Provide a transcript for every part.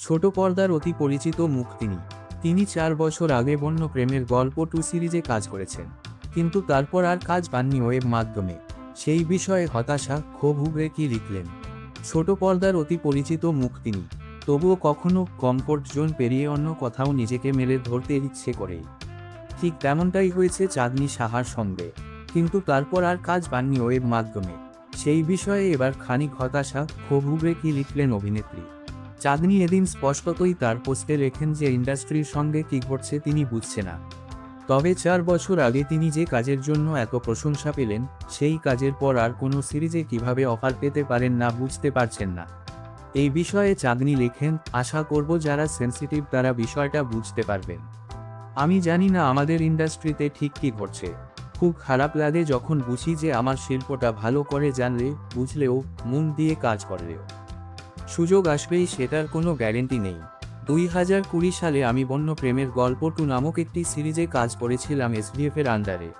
ছোট পর্দার অতি পরিচিত মুখ তিনি। তিনি চার বছর আগে বন্য প্রেমের গল্প টু সিরিজে কাজ করেছেন। কিন্তু তারপর আর কাজ পাননি ওয়েব মাধ্যমে। সেই বিষয়ে হতাশা, ক্ষোভ উগড়ে কি লিখলেন? ছোট পর্দার অতি পরিচিত মুখ তিনি। তবুও কখনো কমফোর্ট জোন পেরিয়ে অন্য কোথাও নিজেকে মেলে ধরতে ইচ্ছে করে। ঠিক তেমনটাই হয়েছে চাঁদনি সাহার সঙ্গে। কিন্তু তারপর আর কাজ পাননি ওয়েব মাধ্যমে। সেই বিষয়ে এবার খানিক হতাশা, ক্ষোভ উগড়ে কি লিখলেন অভিনেত্রী? চাঁদনি এদিন স্পষ্টতই তার পোস্টে লেখেন যে ইন্ডাস্ট্রির সঙ্গে কি ঘটছে তিনি বুঝছে না। তবে চার বছর আগে তিনি যে কাজের জন্য এত প্রশংসা পেলেন, সেই কাজের পর আর কোনো সিরিজে কীভাবে অফার পেতে পারেন না বুঝতে পারছেন না। এই বিষয়ে চাঁদনি লেখেন, আশা করব যারা সেন্সিটিভ তারা বিষয়টা বুঝতে পারবেন। আমি জানি না আমাদের ইন্ডাস্ট্রিতে ঠিক কি ঘটছে। খুব খারাপ লাগে যখন বুঝি যে আমার শিল্পটা ভালো করে জানলে, বুঝলেও মন দিয়ে কাজ করলেও। সুযোগ আসবেই সেটার কোনো গ্যারেন্টি নেই। দুই হাজার কুড়ি সালে আমি বন্য প্রেমের গল্প টু নামক একটি সিরিজে কাজ করেছিলাম এসডিএফ এর আন্ডারে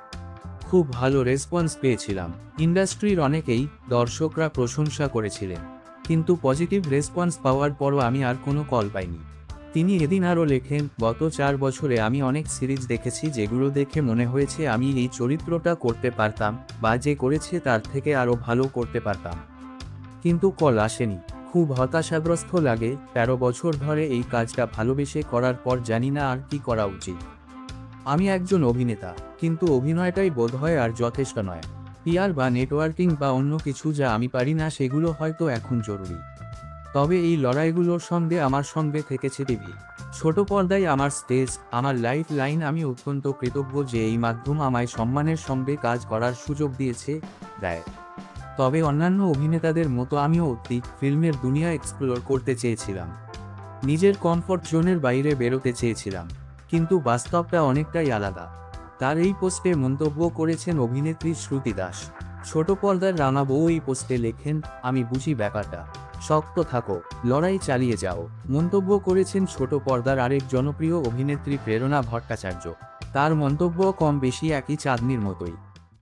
খুব ভালো রেসপন্স পেয়েছিলাম। ইন্ডাস্ট্রির অনেকেই দর্শকরা প্রশংসা করেছিলেন। কিন্তু পজিটিভ রেসপন্স পাওয়ার পরও আমি আর কোনো কল পাইনি। তিনি এদিন আরও লেখেন, গত চার বছরে আমি অনেক সিরিজ দেখেছি যেগুলো দেখে মনে হয়েছে আমি এই চরিত্রটা করতে পারতাম বা যে করেছে তার থেকে আরও ভালো করতে পারতাম। কিন্তু কল আসেনি। খুব হতাশাগ্রস্ত লাগে, তেরো বছর ধরে এই কাজটা ভালোবেসে করার পর জানি না আর কি করা উচিত। আমি একজন অভিনেতা, কিন্তু অভিনয়টাই বোধহয় আর যথেষ্ট নয়। পিয়ার বা নেটওয়ার্কিং বা অন্য কিছু যা আমি পারি না, সেগুলো হয়তো এখন জরুরি। তবে এই লড়াইগুলোর সঙ্গে আমার সঙ্গে থেকেছে টিভি। ছোট পর্দায় আমার স্টেজ, আমার লাইফ লাইন আমি অত্যন্ত কৃতজ্ঞ যে এই মাধ্যম আমায় সম্মানের সঙ্গে কাজ করার সুযোগ দিয়েছে, দেয়। তবে অন্যান্য অভিনেতাদের মতো আমিও অতি ফিল্মের দুনিয়া এক্সপ্লোর করতে চেয়েছিলাম। নিজের কমফর্ট জোনের বাইরে বেরোতে চেয়েছিলাম। কিন্তু বাস্তবটা অনেকটাই আলাদা। তার এই পোস্টে মন্তব্য করেছেন অভিনেত্রী শ্রুতি দাস। ছোট পর্দার রানা বউ এই পোস্টে লেখেন, আমি বুঝি ব্যাপারটা। শক্ত থাকো, লড়াই চালিয়ে যাও মন্তব্য করেছেন ছোট পর্দার আরেক জনপ্রিয় অভিনেত্রী প্রেরণা ভট্টাচার্য। তার মন্তব্য কম বেশি একই চাঁদনির মতোই।